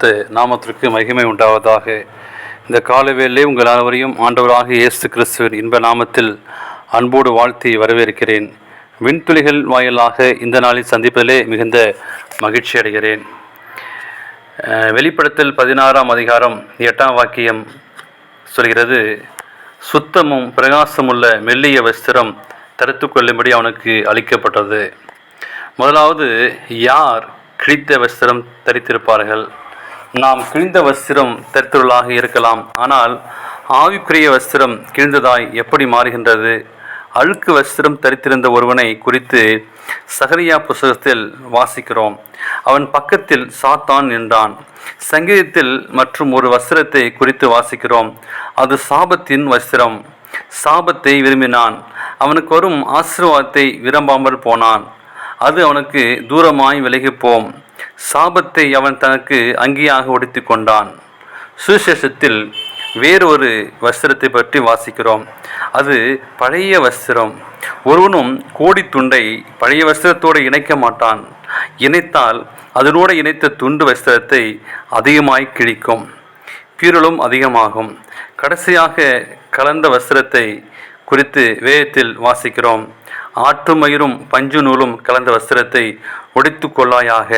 பரிசுத்த நாமத்திற்கு மகிமை உண்டாவதாக. இந்த காலவேளை உங்கள் அனைவரையும் ஆண்டவராக இயேசு கிறிஸ்துவின் இன்ப நாமத்தில் அன்போடு வாழ்த்தி வரவேற்கிறேன். விண்துளிகள் வாயிலாக இந்த நாளில் சந்திப்பதிலே மிகுந்த மகிழ்ச்சி அடைகிறேன். வெளிப்படத்தில் பதினாறாம் அதிகாரம் எட்டாம் வாக்கியம் சொல்கிறது சுத்தமும் பிரகாசமுள்ள மெல்லிய வஸ்திரம் தரித்து கொள்ளும்படி அவனுக்கு அளிக்கப்பட்டது. முதலாவது யார் கிழித்த வஸ்திரம் தரித்திருப்பார்கள்? நாம் கிழிந்த வஸ்திரம் தரித்துள்ளதாக இருக்கலாம். ஆனால் ஆவிக்குரிய வஸ்திரம் கிழிந்ததாய் எப்படி மாறுகின்றது? அழுக்கு வஸ்திரம் தரித்திருந்த ஒருவனை குறித்து சகரியா புஸ்தகத்தில் வாசிக்கிறோம். அவன் பக்கத்தில் சாத்தான் நின்றான். சங்கீதத்தில் மற்றும் ஒரு வஸ்திரத்தை குறித்து வாசிக்கிறோம். அது சாபத்தின் வஸ்திரம். சாபத்தை விரும்பினான். அவனுக்கு வரும் ஆசீர்வாதத்தை விரும்பாமல் போனான். அது அவனுக்கு தூரமாய் விலகிப்போம் சாபத்தை அவன் தனக்கு அங்கியாக உடுத்தி கொண்டான் சுவிசேஷத்தில் வேறொரு வஸ்திரத்தை பற்றி வாசிக்கிறோம். அது பழைய வஸ்திரம். ஒருவனும் கோடி துண்டை பழைய வஸ்திரத்தோடு இணைக்க மாட்டான். இணைத்தால் அதனோடு இணைத்த துண்டு வஸ்திரத்தை அதிகமாய் கிழிக்கும். பீரலும் அதிகமாகும். கடைசியாக கலந்த வஸ்திரத்தை குறித்து வேதத்தில் வாசிக்கிறோம். ஆற்று மயிரும் பஞ்சு நூலும் கலந்த வஸ்திரத்தை ஒடித்து கொள்ளாயாக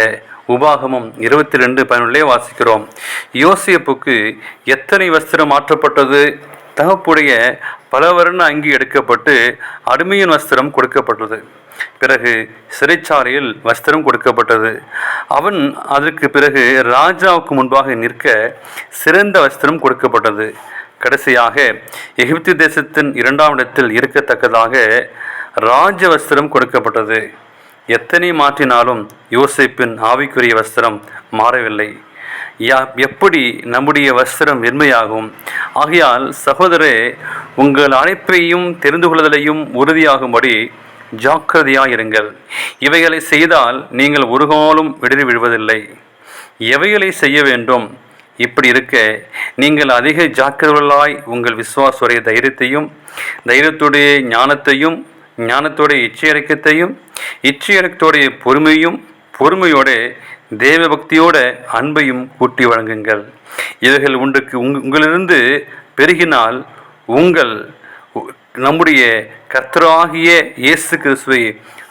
உபாகமும் இருபத்தி ரெண்டு பதினொன்றிலே வாசிக்கிறோம். யோசியப்புக்கு எத்தனை வஸ்திரம் மாற்றப்பட்டது? தகப்புடைய பல அங்கி எடுக்கப்பட்டு அடிமையின் வஸ்திரம் கொடுக்கப்பட்டது. பிறகு சிறைச்சாலையில் வஸ்திரம் கொடுக்கப்பட்டது. அவன் அதற்கு பிறகு ராஜாவுக்கு முன்பாக நிற்க சிறந்த வஸ்திரம் கொடுக்கப்பட்டது. கடைசியாக எகிப்து தேசத்தின் இரண்டாம் இடத்தில் இருக்கத்தக்கதாக ராஜ வஸ்திரம் கொடுக்கப்பட்டது. எத்தனை மாற்றினாலும் யோசிப்பின் ஆவிக்குரிய வஸ்திரம் மாறவில்லை. யா எப்படி நம்முடைய வஸ்திரம் வெண்மையாகும் ஆகையால் சகோதரே உங்கள் அழைப்பையும் தெரிந்து கொள்ளுதலையும் உறுதியாகும்படி ஜாக்கிரதையாயிருங்கள். இவைகளை செய்தால் நீங்கள் ஒரு காலும் விழுவதில்லை. எவைகளை செய்ய வேண்டும்? இப்படி இருக்க நீங்கள் அதிக ஜாக்கிரதைகளாய் உங்கள் விசுவாசுடைய தைரியத்தையும் தைரியத்துடைய ஞானத்தையும் ஞானத்தோடைய இச்சையடக்கத்தையும் இச்சையடக்கத்தோடைய பொறுமையும் பொறுமையோட தேவ பக்தியோட அன்பையும் கூட்டி வழங்குங்கள். இவைகள் ஒன்றுக்கு உங் உங்களிலிருந்து பெருகினால் உங்கள் நம்முடைய கர்த்தராகிய இயேசு கிறிஸ்துவை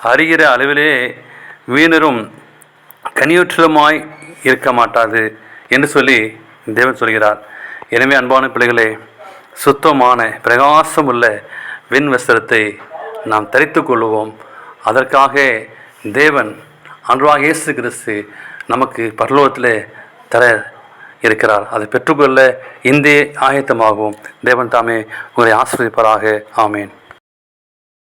அறிகிற அளவிலே வீணரும் கனியுற்றலுமாய் இருக்க மாட்டாது என்று சொல்லி தேவன் சொல்கிறார். எனவே அன்பான பிள்ளைகளே சுத்தமான பிரகாசமுள்ள வெண் வஸ்திரத்தை நாம் தரித்து கொள்வோம் அதற்காக தேவன் அன்றாக இயேசு கிறிஸ்து நமக்கு பரலோகத்தில் தர இருக்கிறார். அதை பெற்றுக்கொள்ள இந்தே ஆயத்தமாகவும் தேவன் தாமே உங்களை ஆசிரியப்பராக ஆமேன்.